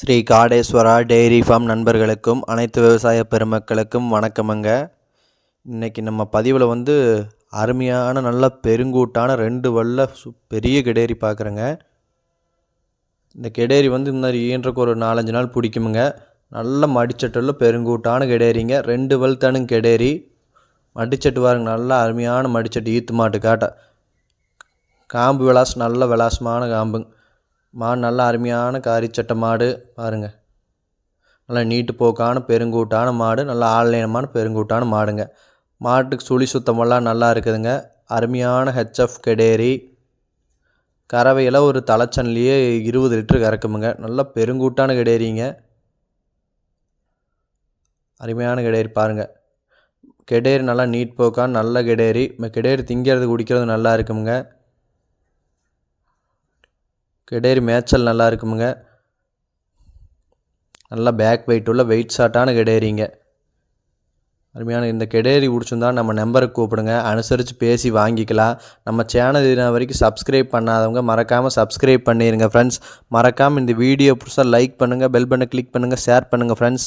Sri Kadeswara dairy farm நண்பர்களுக்கும் அனைத்து விவசாய பெருமக்களுக்கும் வணக்கமுங்க. இன்றைக்கி நம்ம பதிவில் வந்து அருமையான நல்ல பெருங்கூட்டான ரெண்டு வல்ல சு பெரிய கெடேரி பார்க்குறேங்க இந்த கெடேரி வந்து இந்த மாதிரி ஈன்றக்கு ஒரு நாலஞ்சு நாள் பிடிக்குமுங்க. நல்ல மடிச்சட்டில் பெருங்கூட்டான கெடேரிங்க. ரெண்டு வல் தனும் கெடேரி. மடிச்சட்டு பாருங்க நல்லா அருமையான மடிச்சட்டு ஈத்து மாட்டு காட்ட. காம்பு விளாஸ் நல்ல விளாசமான காம்புங்க. மாடு நல்ல அருமையான காரிச்சட்டை மாடு பாருங்கள் நல்லா நீட்டு போக்கான பெருங்கூட்டான மாடு நல்லா ஆன்லைனமான பெருங்கூட்டான மாடுங்க. மாட்டுக்கு சுழி சுத்தமெல்லாம் நல்லா இருக்குதுங்க. அருமையான ஹெச்எஃப் கெடேரி. கறவையில் ஒரு தலைச்சன்லேயே இருபது லிட்டரு கறக்குமுங்க. நல்லா பெருங்கூட்டான கெடேரிங்க. அருமையான கெடேரி பாருங்கள் கெடேரி நல்லா நீட் போக்கான நல்ல கெடேரி. கெடேரி திங்கிறது குடிக்கிறது நல்லா இருக்குமுங்க. கெடேரி மேய்ச்சல் நல்லா இருக்குமுங்க. நல்லா பேக் வெயிட் உள்ள வெயிட் ஷாட்டான கெடேரிங்க. அருமையான இந்த கெடேரி பிடிச்சிருந்தா நம்ம நம்பருக்கு கூப்பிடுங்க. அனுசரித்து பேசி வாங்கிக்கலாம். நம்ம சேனல் இது வரைக்கும் சப்ஸ்கிரைப் பண்ணாதவங்க மறக்காமல் சப்ஸ்கிரைப் பண்ணிடுங்க ஃப்ரெண்ட்ஸ் மறக்காமல் இந்த வீடியோ புதுசாக லைக் பண்ணுங்கள் பெல் பண்ணை கிளிக் பண்ணுங்கள் ஷேர் பண்ணுங்கள் ஃப்ரெண்ட்ஸ்